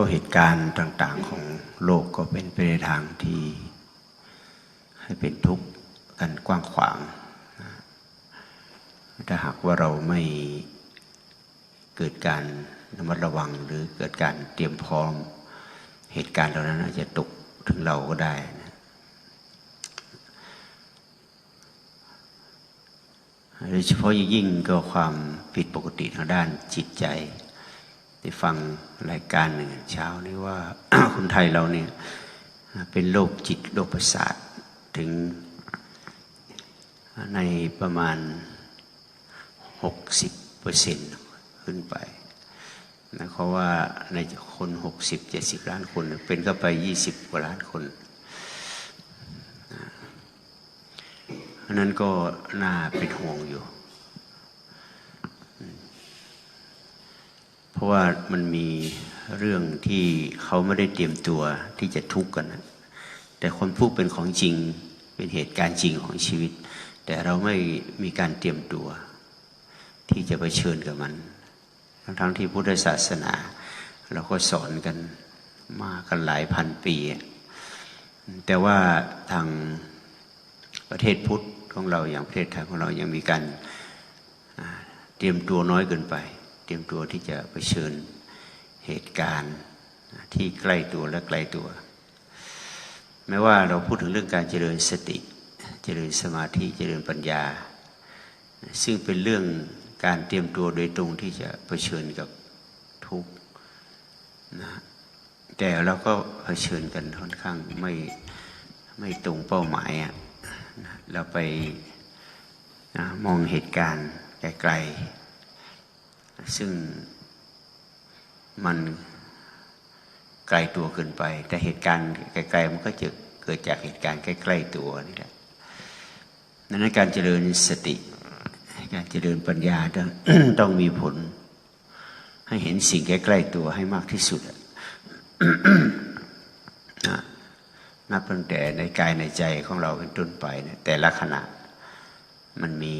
ก็เหตุการณ์ต่าง ๆของโลกก็เป็นไปในทางที่ให้เป็นทุกข์กันกว้างขวาง ถ้าหากว่าเราไม่เกิดการระมัดระวังหรือเกิดการเตรียมพร้อม เหตุการณ์เหล่านั้นอาจจะตกถึงเราก็ได้นะโดยเฉพาะยิ่งก็ความผิดปกติทางด้านจิตใจ ได้ฟังรายการหนึ่งเช้านี้ว่าคนไทยเราเนี่ยเป็นโรคจิตโรคประสาทถึงในประมาณ 60เปอร์เซ็นต์ขึ้นไปนะเพราะว่าในคนหกสิบเจ็ดสิบล้านคน เป็นก็ไปยี่สิบกว่าล้านคนอันนั้นก็น่าเป็นห่วงอยู่ เพราะว่ามันมีเรื่องที่เขาไม่ได้เตรียมตัวที่จะทุกข์กันนะแต่คนพูดเป็นของจริงเป็นเหตุการณ์จริงของชีวิต แต่เราไม่มีการเตรียมตัว ที่จะไปเชิญกับมัน ทั้งๆที่พุทธศาสนา เราก็สอนกันมากันหลายพันปี แต่ว่าทางประเทศพุทธของเราอย่างประเทศไทยของเรายังมีการเตรียมตัวน้อยเกินไป เตรียมตัวที่จะไปเชิญเหตุการณ์ที่ใกล้ตัวและไกลตัว แม้ว่าเราพูดถึงเรื่องการเจริญสติ เจริญสมาธิเจริญปัญญา ซึ่งเป็นเรื่องการเตรียมตัวโดยตรงที่จะเผชิญกับทุกข์นะแต่เราก็เผชิญกันค่อนข้างไม่ไม่ตรงเป้าหมายอะเราไปนะมองเหตุการณ์ไกลๆ ซึ่งมันไกลตัวเกินไป แต่เหตุการณ์ไกลๆมันก็จะเกิดจากเหตุการณ์ใกล้ๆตัวนี่แหละดังนั้นการเจริญสติ การเจริญปัญญาต้องต้องมีผล ให้เห็นสิ่งใกล้ๆตัวให้มากที่สุดนับตั้งแต่ในกายในใจของเราเป็นต้นไป แต่ละขณะมันมี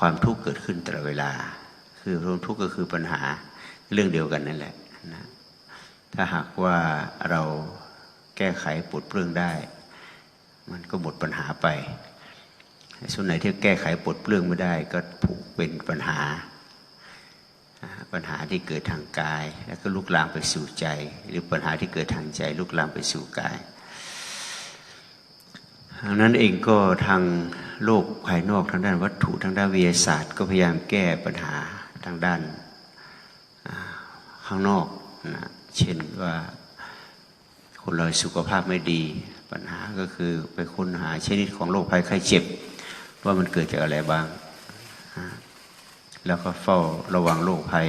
ความทุกข์เกิดขึ้นตลอดเวลา คือความทุกข์ก็คือปัญหาเรื่องเดียวกันนั่นแหละนะถ้าหากว่าเราแก้ไขปลดเปลื้องได้ มันก็หมดปัญหาไป ส่วนไหนที่แก้ไขปลดเปลื้องไม่ได้ ก็ผูกเป็นปัญหา ปัญหาที่เกิดทางกาย แล้วก็ลุกลามไปสู่ใจ หรือปัญหาที่เกิดทางใจลุกลามไปสู่กายดังนั้นเองก็ทาง โลกภายนอกทางด้านวัตถุทางด้านวิทยาศาสตร์ ก็พยายามแก้ปัญหาทางด้านข้างนอกนะเช่นว่าคนเราสุขภาพไม่ดี ปัญหาก็คือไปค้นหาชนิดของโรคภัยไข้เจ็บ ว่ามันเกิดจากอะไรบ้าง แล้วก็เฝ้าระวังโรคภัย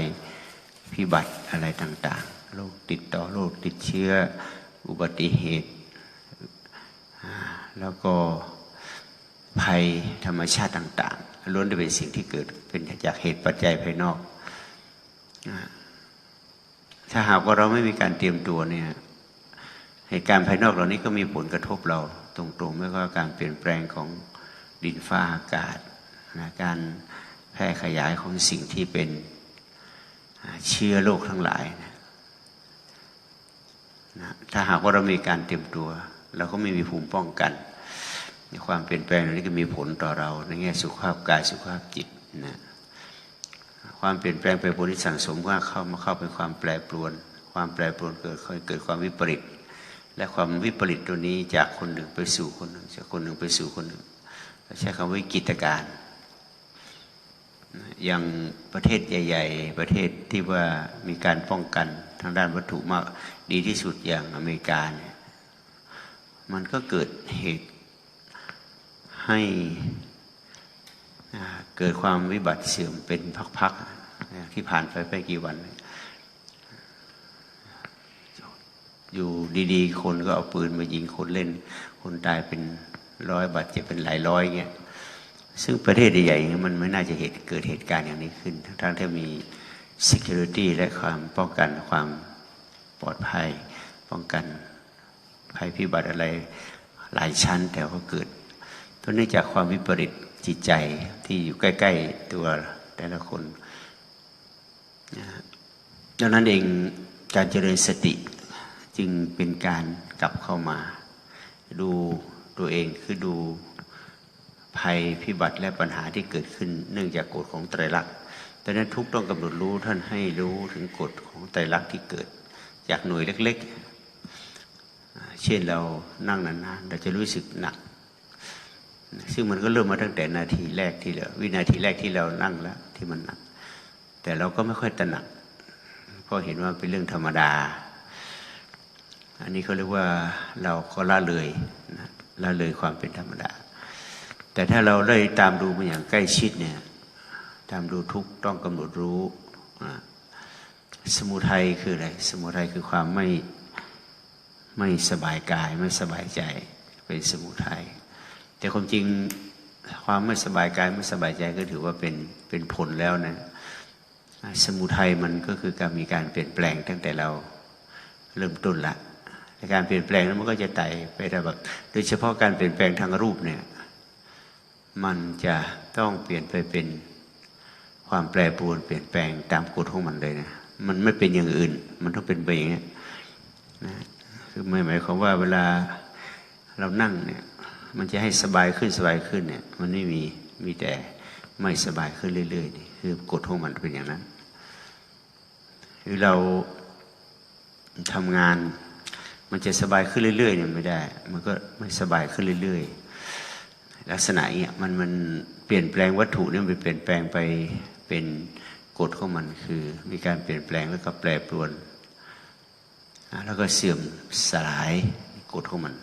พิบัติอะไรต่างๆโรคติดต่อโรคติดเชื้ออุบัติเหตุ แล้วก็ ภัยธรรมชาติต่าง ๆล้วนจะเป็นสิ่งที่เกิดเป็นจากเหตุปัจจัยภายนอก ถ้าหากว่าเราไม่มีการเตรียมตัวเนี่ยเหตุการณ์ภายนอกเหล่านี้ก็มีผลกระทบเราตรงๆไม่ว่าการเปลี่ยนแปลงของดินฟ้าอากาศนะการแพร่ขยายของสิ่งที่เป็นเชื้อโรคทั้งหลายนะนะถ้าหากว่าเรามีการเตรียมตัว เราก็ไม่มีภูมิป้องกัน ความเปลี่ยนแปลงนี้ก็มีผลต่อเราในแง่สุขภาพกายสุขภาพจิตนะความเปลี่ยนแปลงไปผลที่สั่งสมว่าเข้ามาเข้าเป็นความแปรปรวน ความแปรปรวนเกิดเกิดความวิปริตและความวิปริตตัวนี้จากคนหนึ่งไปสู่คนหนึ่งจากคนหนึ่งไปสู่คนหนึ่งใช้คำว่ากิจการอย่างประเทศใหญ่ ๆ ประเทศที่ว่ามีการป้องกันทางด้านวัตถุมากดีที่สุดอย่างอเมริกาเนี่ยมันก็เกิดเหตุ ให้เกิดความวิบัติเสื่อมเป็นพักๆที่ผ่านไปไปกี่วัน อยู่ดีๆ คนก็เอาปืนมายิงคนเล่น คนตายเป็นร้อยบาดเจ็บเป็นหลายร้อยเงี้ยซึ่งประเทศใหญ่ๆมันไม่น่าจะเหตุเกิดเหตุการณ์อย่างนี้ขึ้น ทั้งๆที่มี security และความป้องกันความปลอดภัย ป้องกันภัยพิบัติอะไรหลายชั้นแต่ก็เกิด ต้นเนื่องจากความวิปริตจิตใจที่อยู่ใกล้ ๆ ตัวแต่ละคนนะดังนั้นเองการเจริญสติจึงเป็นการกลับเข้ามา ดูตัวเองคือดูภัยพิบัติและปัญหาที่เกิดขึ้น เนื่องจากกฎของไตรลักษณ์ดังนั้นทุกต้องกำหนดรู้ท่านให้รู้ถึงกฎของไตรลักษณ์ที่เกิด จากหน่วยเล็ก ๆ เช่นเรานั่งนานๆเราจะรู้สึกหนัก ซึ่งมันก็เริ่มมาตั้งแต่นาทีแรกที่เราวินาทีแรกที่เรานั่งแล้วที่มันหนัก แต่เราก็ไม่ค่อยตระหนักเพราะเห็นว่าเป็นเรื่องธรรมดา อันนี้เขาเรียกว่าเราก็ละเลยนะละเลยความเป็นธรรมดา แต่ถ้าเราได้ตามดูมันอย่างใกล้ชิดเนี่ยตามดูทุกต้องกำหนดรู้สมุทัยคืออะไร สมุทัยคือความไม่ไม่สบายกายไม่สบายใจเป็นสมุทัย แต่ความจริงความไม่สบายกายไม่สบายใจก็ถือว่าเป็นเป็นผลแล้วนะ สมุทัยมันก็คือการมีการเปลี่ยนแปลงตั้งแต่เราเริ่มต้นละแต่การเปลี่ยนแปลงนั้นมันก็จะไต่ไปได้แบบโดยเฉพาะการเปลี่ยนแปลงทางรูปเนี่ยมันจะต้องเปลี่ยนไปเป็นความแปรปรวนเปลี่ยนแปลงตามกฎของมันเลยนะมันไม่เป็นอย่างอื่น มันต้องเป็นไปอย่างนี้นะคือไม่หมายความว่าเวลาเรานั่งเนี่ย มันจะให้สบายขึ้นสบายขึ้นเนี่ย มันไม่มีมีแต่ไม่สบายขึ้นเรื่อยๆนี่คือกฎของมันเป็นอย่างนั้นหรือเราทำงาน มันจะสบายขึ้นเรื่อยๆเนี่ยไม่ได้ มันก็ไม่สบายขึ้นเรื่อยๆ ลักษณะเนี้ยมันมันเปลี่ยนแปลงวัตถุเนี่ยมันเปลี่ยนแปลงไปเป็นกฎของมันคือ มีการเปลี่ยนแปลงแล้วก็แปรปรวน แล้วก็เสื่อมสลายกฎของมัน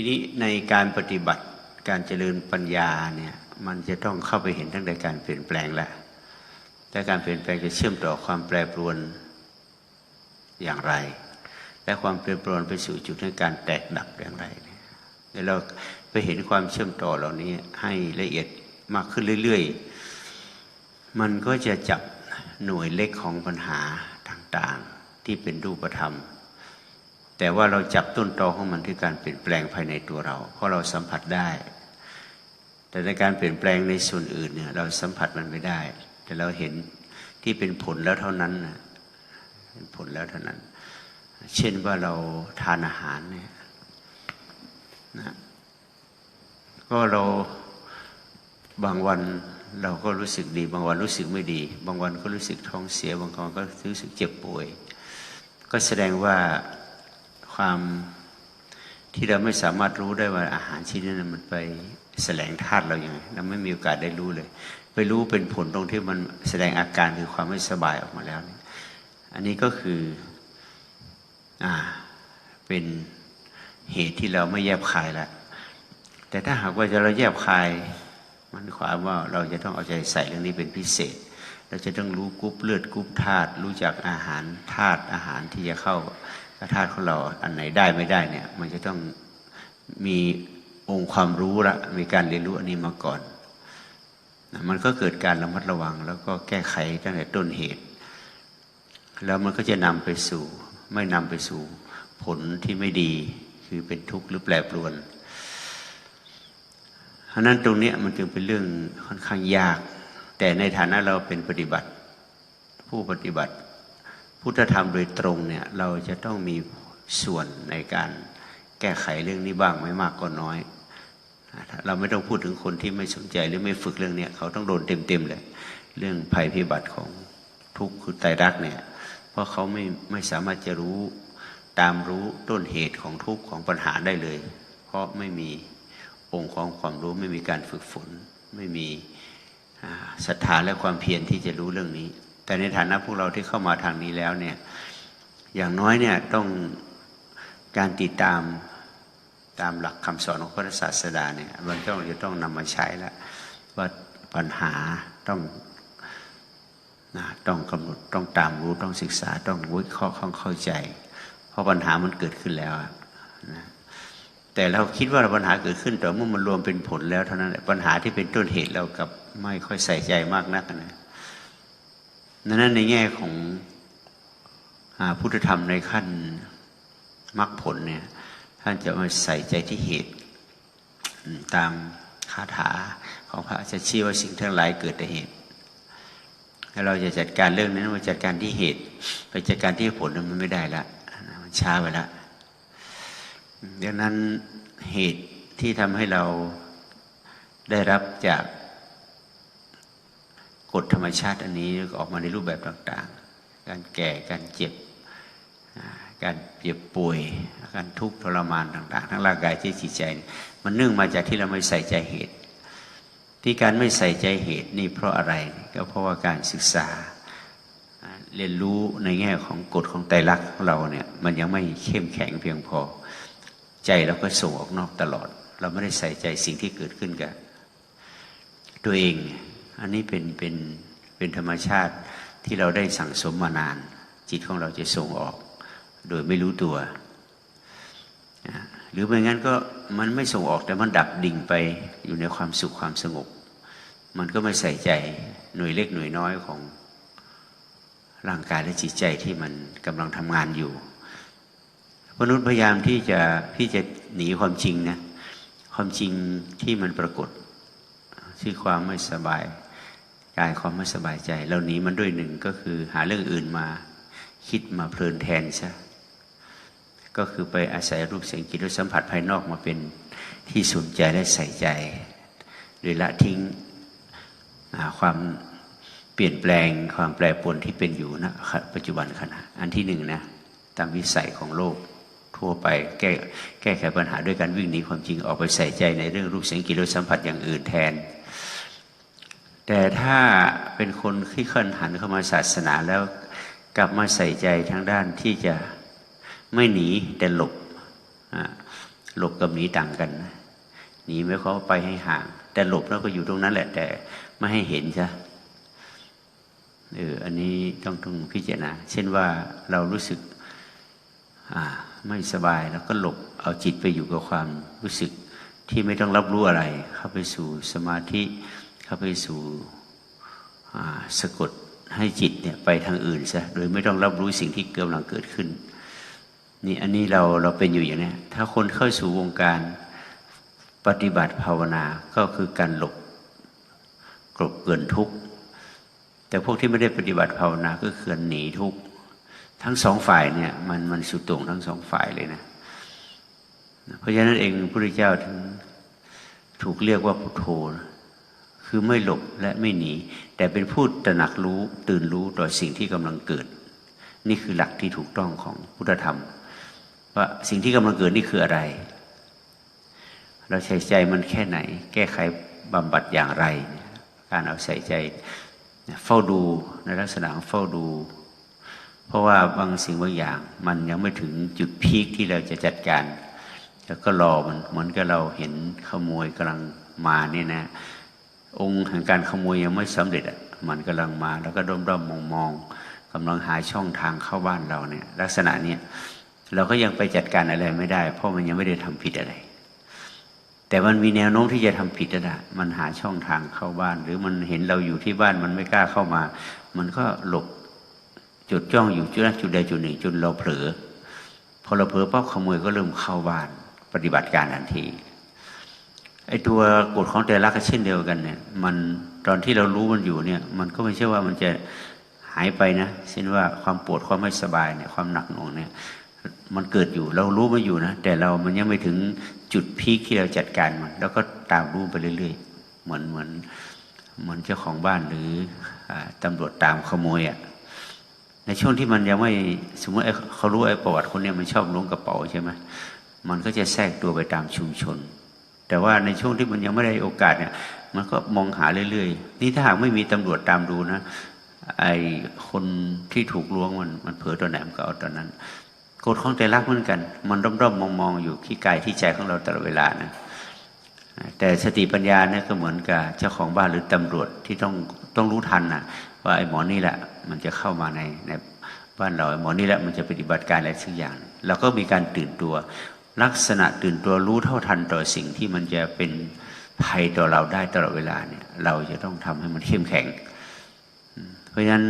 ทีนี้ในการปฏิบัติการเจริญปัญญาเนี่ยมันจะต้องเข้าไปเห็นตั้งแต่การเปลี่ยนแปลงแล้วแต่การเปลี่ยนแปลงจะเชื่อมต่อความแปรปรวนอย่างไร และความแปรปรวนไปสู่จุดในการแตกดับอย่างไรเนี่ยเราไปเห็นความเชื่อมต่อเหล่านี้ให้ละเอียดมากขึ้นเรื่อย ๆ มันก็จะจับหน่วยเล็กของปัญหาต่างๆ ที่เป็นรูปธรรม แต่ว่าเราจับต้นตอของมันที่การเปลี่ยนแปลงภายในตัวเรา เพราะเราสัมผัสได้ แต่ในการเปลี่ยนแปลงในส่วนอื่นเนี่ยเราสัมผัสมันไม่ได้ แต่เราเห็นที่เป็นผลแล้วเท่านั้นนะเป็นผลแล้วเท่านั้น เช่นว่าเราทานอาหารเนี่ยนะก็เราบางวันเราก็รู้สึกดี บางวันรู้สึกไม่ดี บางวันก็รู้สึกท้องเสีย บางวันก็รู้สึกเจ็บป่วย ก็แสดงว่า ความที่เราไม่สามารถรู้ได้ว่าอาหารชิ้นนั้นมันไปแสลงธาตุเราอย่างไรเราไม่มีโอกาสได้รู้เลย ไปรู้เป็นผลตรงที่มันแสดงอาการคือความไม่สบายออกมาแล้วเนี่ยอันนี้ก็คืออ่าเป็นเหตุที่เราไม่แยบคายล้วแต่ถ้าหากว่าจะเราแยบคายมันความว่าเราจะต้องเอาใจใส่เรื่องนี้เป็นพิเศษ เราจะต้องรู้กรุ๊ปเลือดกรุ๊ปธาตุรู้จักอาหารธาตุอาหารที่จะเข้า กระธาตุของเราอันไหนได้ไม่ได้เนี่ย มันจะต้องมีองค์ความรู้ละมีการเรียนรู้อันนี้มาก่อนนะมันก็เกิดการระมัดระวัง แล้วก็แก้ไขตั้งแต่ต้นเหตุ แล้วมันก็จะนำไปสู่ ไม่นำไปสู่ผลที่ไม่ดีคือเป็นทุกข์หรือแปรปรวนเพราะนั้นตรงนี้มันจึงเป็นเรื่องค่อนข้างยาก แต่ในฐานะเราเป็นปฏิบัติ ผู้ปฏิบัติ พุทธธรรมโดยตรงเนี่ยเราจะต้องมีส่วนในการแก้ไขเรื่องนี้บ้างไม่มากก็น้อย เราไม่ต้องพูดถึงคนที่ไม่สนใจหรือไม่ฝึกเรื่องเนี้ยเขาต้องโดนเต็มๆเลยเรื่องภัยพิบัติของทุกข์คือไตรักเนี่ยเพราะเขาไม่ไม่สามารถจะรู้ตามรู้ต้นเหตุของทุกข์ของปัญหาได้เลย เพราะไม่มีองค์ของความรู้ไม่มีการฝึกฝน ไม่มีศรัทธาและความเพียรที่จะรู้เรื่องนี้ แต่ในฐานะพวกเราที่เข้ามาทางนี้แล้วเนี่ย อย่างน้อยเนี่ยต้องการติดตามตามหลักคำสอนของพระศาสดาเนี่ยมันต้องจะต้องนำมาใช้แล้วว่าปัญหาต้องนะต้องกำหนดต้องตามรู้ต้องศึกษาต้องวิเคราะห์ต้องเข้าใจ เพราะปัญหามันเกิดขึ้นแล้วนะแต่เราคิดว่าปัญหาเกิดขึ้นแต่เมื่อมันรวมเป็นผลแล้วเท่านั้นแหละปัญหาที่เป็นต้นเหตุเรากับไม่ค่อยใส่ใจมากนักนะ นั้นในแง่ของอพุทธธรรมในขั้นมรรคผลเนี่ยท่านจะมาใส่ใจที่เหตุ ตามคาถาของพระจะชี้ว่าสิ่งทั้งหลายเกิดแต่เหตุถ้าเราจะจัดการเรื่องนั้นมาจัดการที่เหตุ ไปจัดการที่ผลมันไม่ได้ละมันช้าไปละดังนั้นเหตุที่ทำให้เราได้รับจาก กฎธรรมชาติอันนี้ออกมาในรูปแบบต่าง ๆ การแก่การเจ็บ การเจ็บป่วย การทุกข์ทรมานต่าง ๆ ทั้งร่างกายที่จิตใจ มันเนื่องมาจากที่เราไม่ใส่ใจเหตุ ที่การไม่ใส่ใจเหตุนี่เพราะอะไรก็เพราะว่าการศึกษาเรียนรู้ในแง่ของกฎของไตรลักษณ์ของเราเนี่ยมันยังไม่เข้มแข็งเพียงพอ ใจเราก็ส่งออกนอกตลอด เราไม่ได้ใส่ใจสิ่งที่เกิดขึ้นกับตัวเอง อันนี้เป็นเป็นเป็นธรรมชาติที่เราได้สั่งสมมานาน จิตของเราจะส่งออก โดยไม่รู้ตัว หรือไม่งั้นก็มันไม่ส่งออกแต่มันดับดิ่งไปอยู่ในความสุขความสงบ มันก็ไม่ใส่ใจหน่วยเล็กหน่วยน้อยของร่างกายและจิตใจที่มันกำลังทำงานอยู่มนุษย์พยายามที่จะที่จะหนีความจริงนะความจริงที่มันปรากฏชื่อความไม่สบาย กายความไม่สบายใจ เราหนีมันด้วยหนึ่งก็คือหาเรื่องอื่นมาคิดมาเพลินแทนซะก็คือไปอาศัยรูปเสียงกลิ่นรสสัมผัสภายนอกมาเป็นที่สนใจและใส่ใจโดยละทิ้งความเปลี่ยนแปลงความแปรปรวนที่เป็นอยู่ณนะปัจจุบันขณะ อันที่หนึ่งนะตามวิสัยของโลกทั่วไปแก้แก้ไขปัญหาด้วยการวิ่งหนีความจริงออกไปใส่ใจในเรื่องรูปเสียงกลิ่นรสสัมผัสอย่างอื่นแทน แต่ถ้าเป็นคนที่เคลื่อนหันเข้ามาศาสนาแล้วกลับมาใส่ใจทางด้านที่จะไม่หนีแต่หลบหลบกับหนีต่างกันหนีไม่เขาไปให้ห่าง แต่หลบแล้วก็อยู่ตรงนั้นแหละ แต่ไม่ให้เห็นใช่เอออันนี้ต้องต้องพิจารณา เช่นว่าเรารู้สึกไม่สบายแล้วก็หลบเอาจิตไปอยู่กับความรู้สึกที่ไม่ต้องรับรู้อะไร เข้าไปสู่สมาธิ เข้าไปสู่สะกดให้จิตเนี่ยไปทางอื่นซะโดยไม่ต้องรับรู้สิ่งที่กำลังเกิดขึ้นนี่อันนี้เราเราเป็นอยู่อย่างนี้ถ้าคนเข้าสู่วงการปฏิบัติภาวนาก็คือการหลบกลบเกินทุกข์แต่พวกที่ไม่ได้ปฏิบัติภาวนาก็คือหนีทุกข์ทั้งสองฝ่ายเนี่ยมันมันสุดโต่งทั้งสองฝ่ายเลยนะ เพราะฉะนั้นเองพระพุทธเจ้าถึงถูกเรียกว่าพุทโธ คือไม่หลบและไม่หนี แต่เป็นผู้ตระหนักรู้ตื่นรู้ต่อสิ่งที่กำลังเกิด นี่คือหลักที่ถูกต้องของพุทธธรรม ว่าสิ่งที่กำลังเกิดนี่คืออะไร เราใส่ใจมันแค่ไหน แก้ไขบำบัดอย่างไร การเอาใส่ใจเฝ้าดูในลักษณะเฝ้าดู เพราะว่าบางสิ่งบางอย่าง มันยังไม่ถึงจุดพีคที่เราจะจัดการ แล้วก็รอมันเหมือนกับเราเห็นขโมยกำลังมาเนี่ยนะ องค์แห่งการขโมยยังไม่สำเร็จอะมันกำลังมาแล้วก็ด้อมด้อมมองมองกำลังหาช่องทางเข้าบ้านเราเนี่ย ลักษณะเนี้ยเราก็ยังไปจัดการอะไรไม่ได้ เพราะมันยังไม่ได้ทำผิดอะไร แต่มันมีแนวโน้มที่จะทำผิดนะมันหาช่องทางเข้าบ้าน หรือมันเห็นเราอยู่ที่บ้านมันไม่กล้าเข้ามา มันก็หลบจุดจ้องอยู่จุดนั้นจุดใดจุดหนึ่งจนเราเผลอพอเราเผลอปั๊บขโมยก็เริ่มเข้าบ้าน ปฏิบัติการทันที ไอตัวกฎของแต่ละก็เช่นเดียวกันเนี่ย มันตอนที่เรารู้มันอยู่เนี่ย มันก็ไม่ใช่ว่ามันจะหายไปนะเช่นว่าความปวดความไม่สบายเนี่ยความหนักหน่วงเนี่ย มันเกิดอยู่เรารู้มันอยู่นะแต่เรามันยังไม่ถึงจุดพีคที่เราจัดการมันแล้วก็ตามรู้ไปเรื่อย ๆ เหมือนเหมือนเหมือนเจ้าของบ้านหรือตำรวจตามขโมยอะ่ะในช่วงที่มันยังไม่สมมติเขารู้ไอ้ประวัติคนเนี้มันชอบล้วงกระเป๋าใช่ไหมมันก็จะแทรกตัวไปตามชุมชน แต่ว่าในช่วงที่มันยังไม่ได้โอกาสเนี่ย มันก็มองหาเรื่อยๆ นี่ถ้าหากไม่มีตำรวจตามดูนะ ไอคนที่ถูกล้วงมันมันเผลอตัวไหนมันก็เอาตอนนั้นกฎของใจรักเหมือนกัน มันร่อมๆมองๆอยู่ที่กายที่ใจของเราตลอดเวลานะแต่สติปัญญาเนี่ยก็เหมือนกับเจ้าของบ้านหรือตำรวจที่ต้องต้องรู้ทันนะว่าไอ้หมอนี่แหละ มันจะเข้ามาในในบ้านเราไอ้หมอนี่แหละมันจะปฏิบัติการอะไรสักอย่างเราก็มีการตื่นตัว ลักษณะตื่นตัวรู้เท่าทันต่อสิ่งที่มันจะเป็นภัยต่อเราได้ตลอดเวลาเนี่ย เราจะต้องทำให้มันเข้มแข็ง เพราะฉะนั้น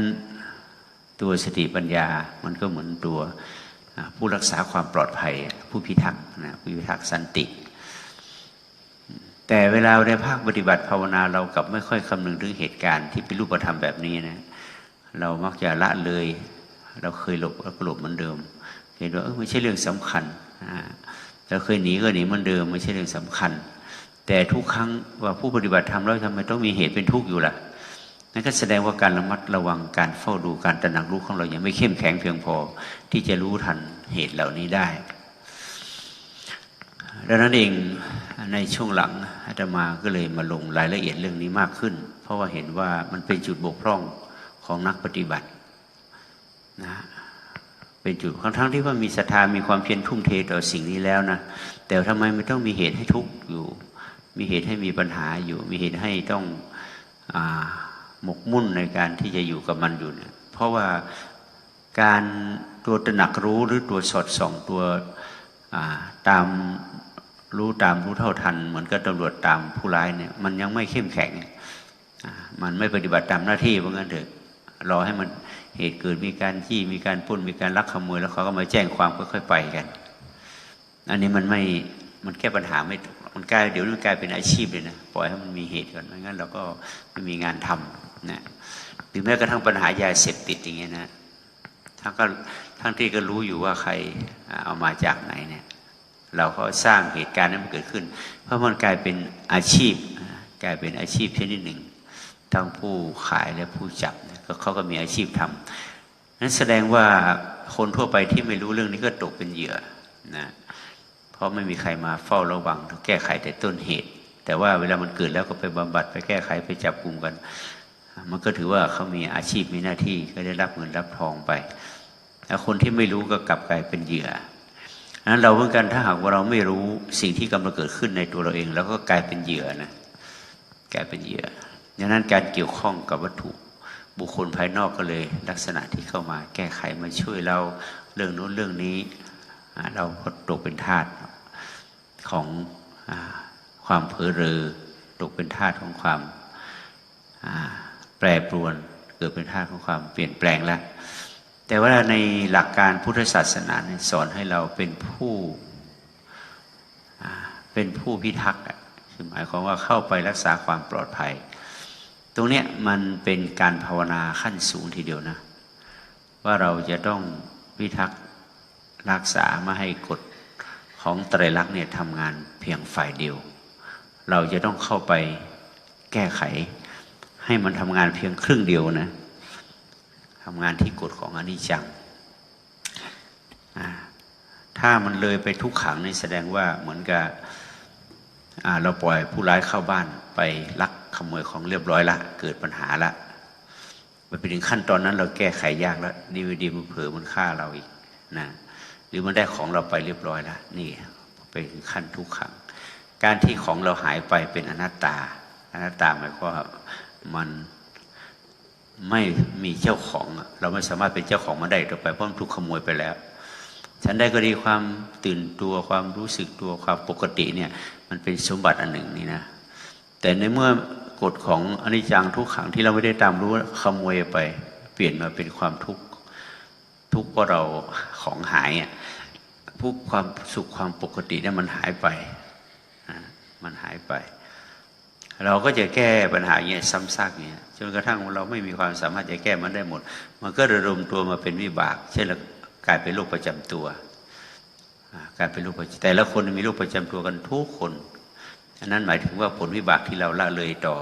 ตัวสติปัญญามันก็เหมือนตัวผู้รักษาความปลอดภัย ผู้พิทักษ์นะผู้พิทักษ์สันติ แต่เวลาในภาคปฏิบัติภาวนาเรากับไม่ค่อยคำนึงถึงเหตุการณ์ที่เป็นรูปธรรมแบบนี้นะเรามักจะละเลย เราเคยหลบแล้วก็หลบเหมือนเดิม เห็นว่าไม่ใช่เรื่องสำคัญอ่า เราเคยหนีก็หนีเหมือนเดิมไม่ใช่เรื่องสำคัญ แต่ทุกครั้งว่าผู้ปฏิบัติธรรมแล้วทำไมต้องมีเหตุเป็นทุกข์อยู่ล่ะนั่นก็แสดงว่าการระมัดระวังการเฝ้าดูการตระหนักรู้ของเรายังไม่เข้มแข็งเพียงพอ ที่จะรู้ทันเหตุเหล่านี้ได้ดังนั้นเองในช่วงหลังอาตมาก็เลยมาลงรายละเอียดเรื่องนี้มากขึ้น เพราะว่าเห็นว่ามันเป็นจุดบกพร่องของนักปฏิบัตินะ เป็นจุดทั้งทั้งที่ว่ามีศรัทธามีความเพียรทุ่มเทต่อสิ่งนี้แล้วนะแต่ทำไมไม่ต้องมีเหตุให้ทุกข์อยู่ มีเหตุให้มีปัญหาอยู่ มีเหตุให้ต้องอหมกมุ่นในการที่จะอยู่กับมันอยู่เนี่ยเพราะว่าการตัวตระหนักรู้หรือตัวสอดส่องตัวตามรู้ตามรู้เท่าทัน เหมือนกับตำรวจตามผู้ร้ายเนี่ยมันยังไม่เข้มแข็ง มันไม่ปฏิบัติตามหน้าที่เพราะงั้นเถอะรอให้มัน เหตุเกิดมีการที่มีการปล้นมีการลักขโมยแล้วเขาก็มาแจ้งความค่อยๆไปกัน อันนี้มันไม่มันแก้ปัญหาไม่ถูกมันกลายเดี๋ยวมันกลายเป็นอาชีพเลยนะปล่อยให้มันมีเหตุก่อนไม่งั้นเราก็ไม่มีงานทำนะหรือแม้กระทั่งปัญหายาเสพติดอย่างเงี้ยนะทั้งก็ทั้งที่ก็รู้อยู่ว่าใครเอามาจากไหนเนี่ยเราก็สร้างเหตุการณ์นั้นมันเกิดขึ้น เพราะมันกลายเป็นอาชีพ กลายเป็นอาชีพชนิดหนึ่งทั้งผู้ขายและผู้จับนี่ยก็ เขาก็มีอาชีพทำนั้นแสดงว่าคนทั่วไปที่ไม่รู้เรื่องนี้ก็ตกเป็นเหยื่อนะเพราะไม่มีใครมาเฝ้าระวังแก้ไขแต่ต้นเหตุ แต่ว่าเวลามันเกิดแล้วก็ไปบำบัดไปแก้ไขไปจับกลุ่มกัน มันก็ถือว่าเขามีอาชีพมีหน้าที่ก็ได้รับเงินรับทองไปแต่คนที่ไม่รู้ก็กลับกลายเป็นเหยื่อนั้นเราเหมือนกันถ้าหากว่าเราไม่รู้สิ่งที่กำลังเกิดขึ้นในตัวเราเอง แล้วก็กลายเป็นเหยื่อนะกลายเป็นเหยื่อดังนั้นการเกี่ยวข้องกับวัตถุ บุคคลภายนอกก็เลย ลักษณะที่เข้ามาแก้ไขมาช่วยเราเรื่องโน้นเรื่องนี้ เราก็ตกเป็นทาสของอความเผลอเรอตกเป็นทาสของความแปรปรวนเกิดเป็นทาสของความเปลี่ยนแปลงแล้ว แต่ว่าในหลักการพุทธศาสนาสอนให้เราเป็นผู้เป็นผู้พิทักษ์คือหมายความว่าเข้าไปรักษาความปลอดภัย ตรงเนี้ยมันเป็นการภาวนาขั้นสูงทีเดียวนะ ว่าเราจะต้องพิทักษ์รักษาไม่ให้กฎของไตรลักษณ์เนี่ยทำงานเพียงฝ่ายเดียว เราจะต้องเข้าไปแก้ไข ให้มันทำงานเพียงครึ่งเดียวนะทำงานที่กฎของอนิจจังถ้ามันเลยไปทุกขังนี่แสดงว่าเหมือนกับเราปล่อยผู้ร้ายเข้าบ้านไปลัก ขโมยของเรียบร้อยละ เกิดปัญหาละมันไปถึงขั้นตอนนั้นเราแก้ไขยากแล้วดีวดีมันเผลอมันฆ่าเราอีกนะหรือมันได้ของเราไปเรียบร้อยแล้วนี่ไปถึงขั้นทุกขัง การที่ของเราหายไปเป็นอนัตตา อนัตตาหมายความว่ามันไม่มีเจ้าของ เราไม่สามารถเป็นเจ้าของมันได้ต่อไปเพราะมันถูกขโมยไปแล้วฉันได้ก็ดีความตื่นตัวความรู้สึกตัวความปกติเนี่ย มันเป็นสมบัติอันหนึ่งนี่นะแต่ในเมื่อ กฎของอนิจจังทุกขังที่เราไม่ได้ตามรู้ขโมยไป เปลี่ยนมาเป็นความทุกข์ทุกข์เพราะเราของหายอะพวกความสุขความปกติเนี่ยมันหายไปมันหายไป เราก็จะแก้ปัญหาอย่างเงี้ยซ้ำซากเงี้ยจนกระทั่งเราไม่มีความสามารถจะแก้มันได้หมด มันก็ระดมตัวมาเป็นวิบาก เช่นเรากลายเป็นโรคประจำตัวกลายเป็นโรคประจำแต่ละคนมีโรคประจำตัวกันทุกคน อันนั้นหมายถึงว่าผลวิบากที่เราละเลยต่อ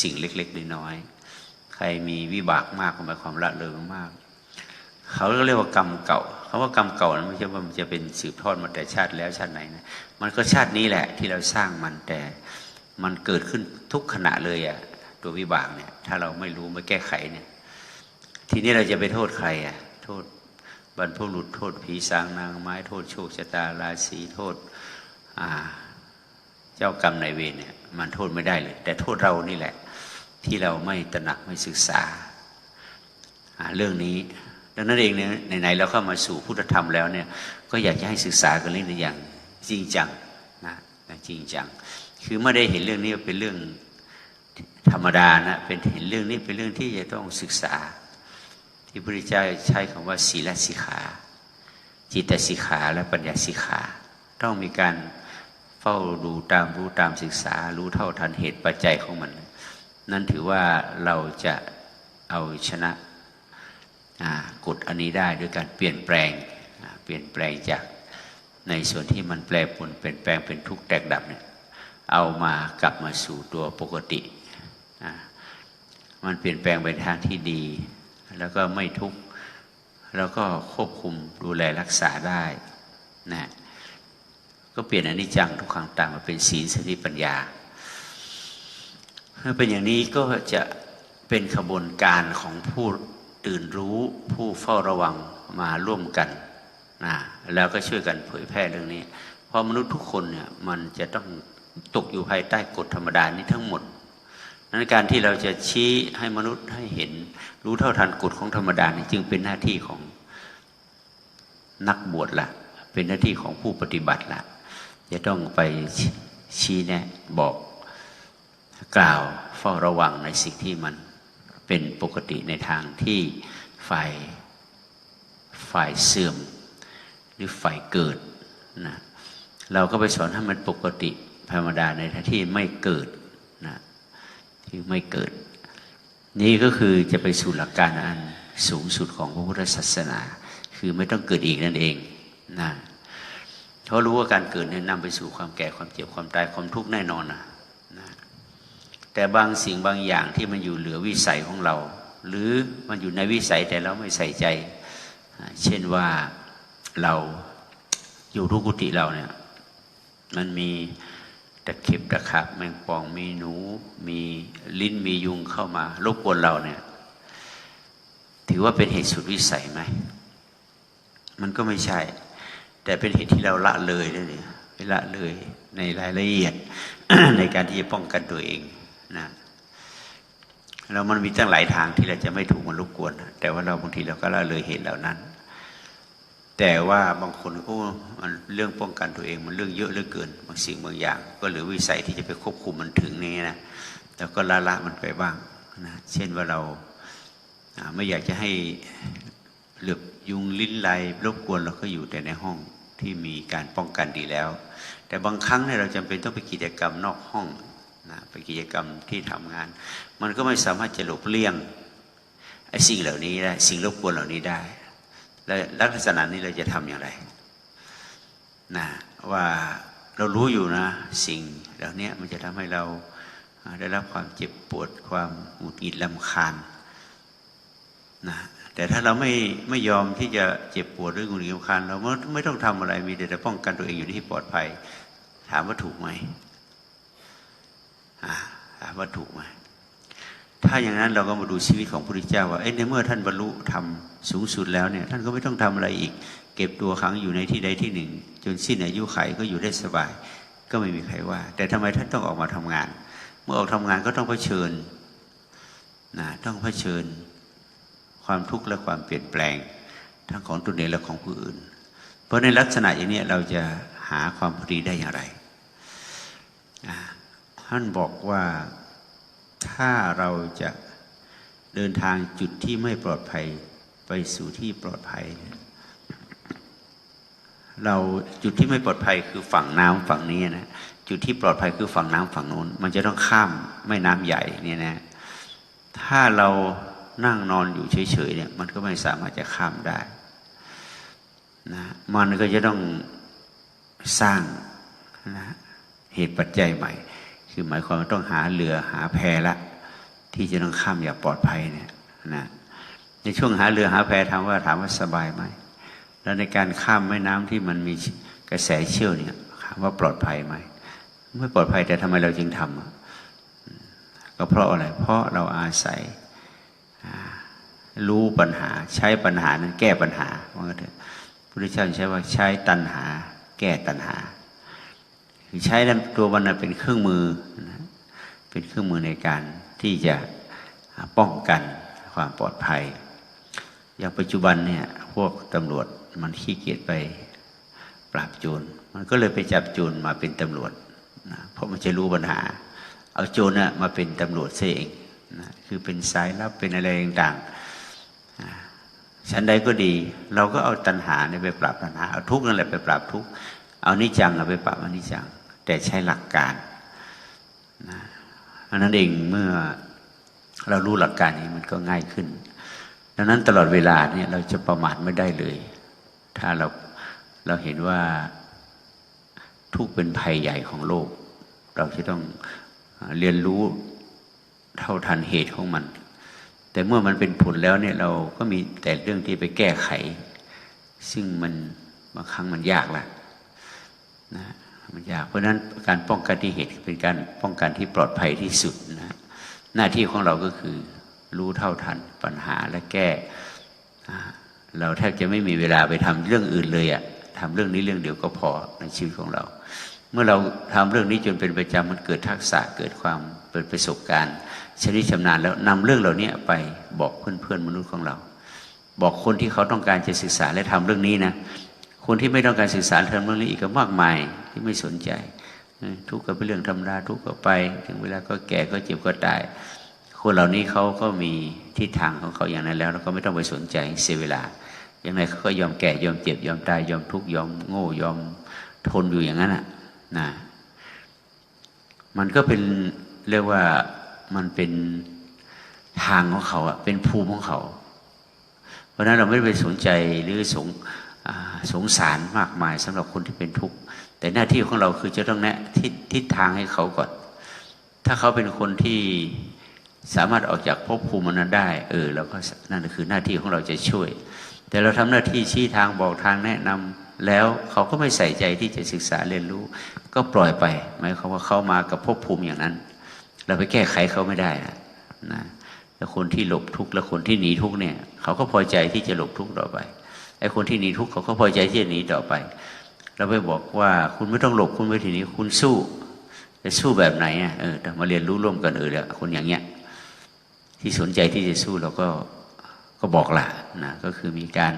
สิ่งเล็ก ๆ น้อยๆใครมีวิบากมากก็หมายความละเลยมาก เขาเรียกว่ากรรมเก่าคำว่ากรรมเก่านั้นไม่ใช่ว่ามันจะเป็นสืบทอดมาแต่ชาติแล้วชาติไหนนะมันก็ชาตินี้แหละที่เราสร้างมันแต่มันเกิดขึ้นทุกขณะเลยอะตัววิบากเนี่ย ถ้าเราไม่รู้ไม่แก้ไขเนี่ย ทีนี้เราจะไปโทษใครอะโทษบรรพบุรุษโทษผีสางนางไม้ โทษโชคชะตาราศีโทษ อ่า เจ้ากรรมนายเวรเนี่ยมันโทษไม่ได้เลย แต่โทษเรานี่แหละ ที่เราไม่ตระหนักไม่ศึกษา เรื่องนี้ดังนั้นเองเนี่ยไหนๆเราเข้ามาสู่พุทธธรรมแล้วเนี่ยก็อยากจะให้ศึกษากันเรื่องนี้อย่างจริงจังนะจริงจัง คือไม่ได้เห็นเรื่องนี้เป็นเรื่องธรรมดานะเป็นเห็นเรื่องนี้เป็นเรื่องที่จะต้องศึกษา ที่พระพุทธเจ้าใช้คำว่าศีลสิกขา จิตสิกขาและปัญญาสิกขา ต้องมีการ เฝ้าดูตามรู้ตามศึกษา รู้เท่าทันเหตุปัจจัยของมัน นั่นถือว่าเราจะเอาชนะกฎอันนี้ได้ด้วยการเปลี่ยนแปลงเปลี่ยนแปลงจากในส่วนที่มันแปรปรวนเปลี่ยนแปลงเป็นทุกข์แตกดับเนี่ยเอามากลับมาสู่ตัวปกติ มันเปลี่ยนแปลงไปทางที่ดี แล้วก็ไม่ทุกข์ แล้วก็ควบคุมดูแลรักษาได้นะ ก็เปลี่ยนอนิจจังทุกขังต่ามมาเป็นศีลสติปัญญาถ้าเป็นอย่างนี้ก็จะเป็นขบวนการของผู้ตื่นรู้ผู้เฝ้าระวังมาร่วมกันนะแล้วก็ช่วยกันเผยแพร่เรื่องนี้ เพราะมนุษย์ทุกคนเนี่ยมันจะต้องตกอยู่ภายใต้กฎธรรมดานี้ทั้งหมดนั้นการที่เราจะชี้ให้มนุษย์ให้เห็น รู้เท่าทันกฎของธรรมดานี่จึงเป็นหน้าที่ของนักบวชละเป็นหน้าที่ของผู้ปฏิบัติละ จะต้องไปชี้แนะบอกกล่าวเฝ้าระวังในสิ่งที่มันเป็นปกติในทางที่ฝ่ายฝ่ายเสื่อม หรือฝ่ายเกิดนะเราก็ไปสอนให้มันปกติธรรมดาในทางที่ไม่เกิดนะที่ไม่เกิด นี่ก็คือจะไปสู่หลักการอันสูงสุดของพระพุทธศาสนา คือไม่ต้องเกิดอีกนั่นเองนะ เพรารู้ว่าการเกิดเนี่ยนำไปสู่ความแก่ความเจ็บความตายความทุกข์แน่นอนนะนะแต่บางสิ่งบางอย่างที่มันอยู่เหลือวิสัยของเรา หรือมันอยู่ในวิสัยแต่เราไม่ใส่ใจ เช่นว่าเราอยู่ทุกกุฏิเราเนี่ยมันมีตะเข็บตะขับแมงป่องมีหนู มีลิ้นมียุงเข้ามารบกวนเราเนี่ยถือว่าเป็นเหตุสุดวิสัยไหม มันก็ไม่ใช่ แต่เป็นเหตุที่เราละเลยนั่นเองละเลยในรายละเอียดในการที่จะป้องกันตัวเองนะแล้วมันมีตั้งหลายทางที่เราจะไม่ถูกมันรบกวน แต่ว่าเราบางทีเราก็ละเลยเหตุเหล่านั้น แต่ว่าบางคนโอ้มันเรื่องป้องกันตัวเอง มันเรื่องเยอะเหลือเกินบางสิ่งบางอย่าง ก็เหลือวิสัยที่จะไปควบคุมมันถึงนี้นะแล้วก็ละละมันไปบ้างนะเช่นว่าเราไม่อยากจะให้เหลือบยุงลิ้นไลรบกวนเราก็อยู่แต่ในห้อง ที่มีการป้องกันดีแล้ว แต่บางครั้งเนี่ยเราจำเป็นต้องไปกิจกรรมนอกห้องนะไปกิจกรรมที่ทำงาน มันก็ไม่สามารถจะหลบเลี่ยงไอ้สิ่งเหล่านี้ได้สิ่งรบกวนเหล่านี้ได้และลักษณะนี้เราจะทำอย่างไรนะว่าเรารู้อยู่นะสิ่งเหล่านี้มันจะทำให้เราได้รับความเจ็บปวดความหงุดหงิดลำคาญนะ แต่ถ้าเราไม่ไม่ยอมที่จะเจ็บปวดหรือหงุดหงิดลำคาญเราไม่ไม่ต้องทำอะไรมีแต่จะป้องกันตัวเองอยู่ที่ปลอดภัย ถามว่าถูกไหมถามว่าถูกไหมถ้าอย่างนั้นเราก็มาดูชีวิตของพระพุทธเจ้าว่าเอ้ยในเมื่อท่านบรรลุธรรมสูงสุดแล้วเนี่ย ท่านก็ไม่ต้องทำอะไรอีก เก็บตัวขังอยู่ในที่ใดที่หนึ่ง จนสิ้นอายุไขก็อยู่ได้สบาย ก็ไม่มีใครว่า แต่ทำไมท่านต้องออกมาทำงาน เมื่อออกทำงานก็ต้องเผชิญนะต้องเผชิญ ความทุกข์และความเปลี่ยนแปลง ทั้งของตนเองและของผู้อื่น เพราะในลักษณะอย่างนี้เราจะหาความพอดีได้อย่างไรท่านบอกว่าถ้าเราจะเดินทางจุดที่ไม่ปลอดภัยไปสู่ที่ปลอดภัย เราจุดที่ไม่ปลอดภัยคือฝั่งน้ำฝั่งนี้นะจุดที่ปลอดภัยคือฝั่งน้ำฝั่งโน้น มันจะต้องข้ามแม่น้ำใหญ่เนี่ยนะถ้าเรา นั่งนอนอยู่เฉยๆเนี่ยมันก็ไม่สามารถจะข้ามได้นะมันก็จะต้องสร้างนะเหตุปัจจัยใหม่ คือหมายความว่าต้องหาเรือหาแพละ ที่จะต้องข้ามอย่างปลอดภัยเนี่ยนะในช่วงหาเรือหาแพถามว่าถามว่าสบายไหมแล้วในการข้ามแม่น้ำที่มันมีกระแสเชี่ยวเนี่ยถามว่าปลอดภัยไหมไม่ปลอดภัยแต่ทำไมเราจึงทำอะก็เพราะอะไร เพราะเราอาศัย รู้ปัญหา ใช้ปัญหานั้นแก้ปัญหาว่าเถอะพุทธเจ้าใช้ว่าใช้ตัณหา แก้ตัณหาคือใช้ตัวมันนะเป็นเครื่องมือเป็นเครื่องมือในการที่จะป้องกันความปลอดภัย อย่างปัจจุบันเนี่ยพวกตำรวจมันขี้เกียจไปปราบโจรมันก็เลยไปจับโจรมาเป็นตำรวจนะเพราะมันจะรู้ปัญหา เอาโจรน่ะมาเป็นตำรวจเสียเองนะคือเป็นสายลับเป็นอะไรต่างๆ ชั้นใดก็ดี เราก็เอาตัณหาเนี่ยไปปราบตัณหาเอาทุกข์นั่นแหละไปปราบทุกข์เอานิจจังเอาไปปราบอนิจจัง แต่ใช้หลักการนะอันนั้นเองเมื่อเรารู้หลักการนี้มันก็ง่ายขึ้น ดังนั้นตลอดเวลาเนี่ยเราจะประมาทไม่ได้เลย ถ้าเราเราเห็นว่าทุกข์เป็นภัยใหญ่ของโลก เราจะต้องเรียนรู้เท่าทันเหตุของมัน แต่เมื่อมันเป็นผลแล้วเนี่ยเราก็มีแต่เรื่องที่ไปแก้ไข ซึ่งมันบางครั้งมันยากละนะมันยากเพราะนั้นการป้องกันที่เหตุเป็นการป้องกันที่ปลอดภัยที่สุดนะหน้าที่ของเราก็คือรู้เท่าทันปัญหาและแก้ เราแทบจะไม่มีเวลาไปทำเรื่องอื่นเลยอะทำเรื่องนี้เรื่องเดียวก็พอในชีวิตของเรา เมื่อเราทำเรื่องนี้จนเป็นประจำมันเกิดทักษะเกิดความเปิดประสบการณ์ ชนิดชำนาญแล้วนำเรื่องเหล่านี้ไปบอกเพื่อนๆมนุษย์ของเรา บอกคนที่เขาต้องการจะศึกษาและทำเรื่องนี้นะคนที่ไม่ต้องการศึกษาทำเรื่องนี้อีกก็มากมายที่ไม่สนใจทุกข์ก็เป็นเรื่องธรรมดาทุกข์ก็ไป ถึงเวลาก็แก่ก็เจ็บก็ตายคนเหล่านี้เขาก็มีทิศทางของเขาอย่างนั้นแล้วเราก็ไม่ต้องไปสนใจเสียเวลาอย่างไรเขาก็ยอมแก่ยอมเจ็บยอมตายยอมทุกข์ยอมโง่ยอมทนอยู่อย่างนั้นน่ะนะมันก็เป็นเรียกว่า มันเป็นทางของเขาอะเป็นภูมิของเขา เพราะนั้นเราไม่ไปสนใจหรือสงสงสารมากมายสำหรับคนที่เป็นทุกข์แต่หน้าที่ของเราคือจะต้องแนะทิศทิศทางให้เขาก่อน ถ้าเขาเป็นคนที่สามารถออกจากภพภูมินั้นได้ เออเราก็นั่นคือหน้าที่ของเราจะช่วย แต่เราทำหน้าที่ชี้ทางบอกทางแนะนำแล้วเขาก็ไม่ใส่ใจที่จะศึกษาเรียนรู้ ก็ปล่อยไปหมายความว่าเขามากับภพภูมิอย่างนั้น เราไปแก้ไขเขาไม่ได้นะนะแล้วคนที่หลบทุกข์และคนที่หนีทุกข์เนี่ย เขาก็พอใจที่จะหลบทุกข์ต่อไปไอ้คนที่หนีทุกข์เขาก็พอใจที่จะหนีต่อไป เราไปบอกว่าคุณไม่ต้องหลบคุณไม่ทีนี้คุณสู้จะสู้แบบไหนอะเออมาเรียนรู้ร่วมกันเออแล้วคนอย่างเงี้ย ที่สนใจที่จะสู้เราก็ก็บอกละนะก็คือมีการ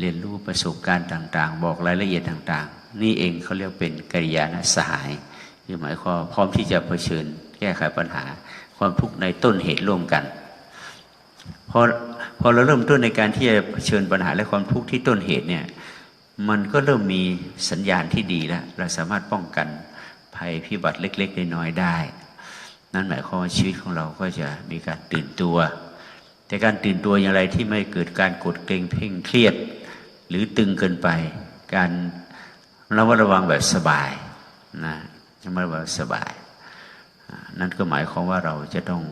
เรียนรู้ประสบการณ์ต่าง ๆ บอกรายละเอียดต่าง ๆ นี่เองเขาเรียกเป็นกิริยาณสหายคือหมายความพร้อมที่จะเผชิญ แก้ไขปัญหา ความทุกข์ในต้นเหตุร่วมกันพอพอเราเริ่มต้นในการที่จะเชิญปัญหาและความทุกข์ที่ต้นเหตุเนี่ยมันก็เริ่มมีสัญญาณที่ดีแล้ว เราสามารถป้องกันภัยพิบัติเล็ก ๆ น้อยๆได้ นั่นหมายความว่าชีวิตของเราก็จะมีการตื่นตัว แต่การตื่นตัวอย่างไรที่ไม่เกิดการกดเกรงเพ่งเครียด หรือตึงเกินไป การระมัดระวังแบบสบายนะระมัดระวังสบาย นั่นก็หมายความว่าเราจะต้อง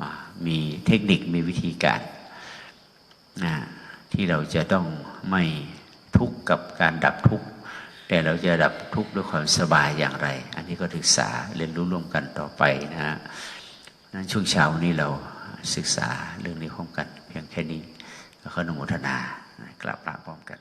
อมีเทคนิคมีวิธีการนะที่เราจะต้องไม่ทุกข์กับการดับทุกข์แต่เราจะดับทุกข์ด้วยความสบายอย่างไร อันนี้ก็ศึกษาเรียนรู้ร่วมกันต่อไปนะฮะนั้นช่วงเช้านี้เราศึกษาเรื่องนี้ร้อมกัน เพียงแค่นี้แล้วก็อนุโมทนา กลับลาพร้อมกัน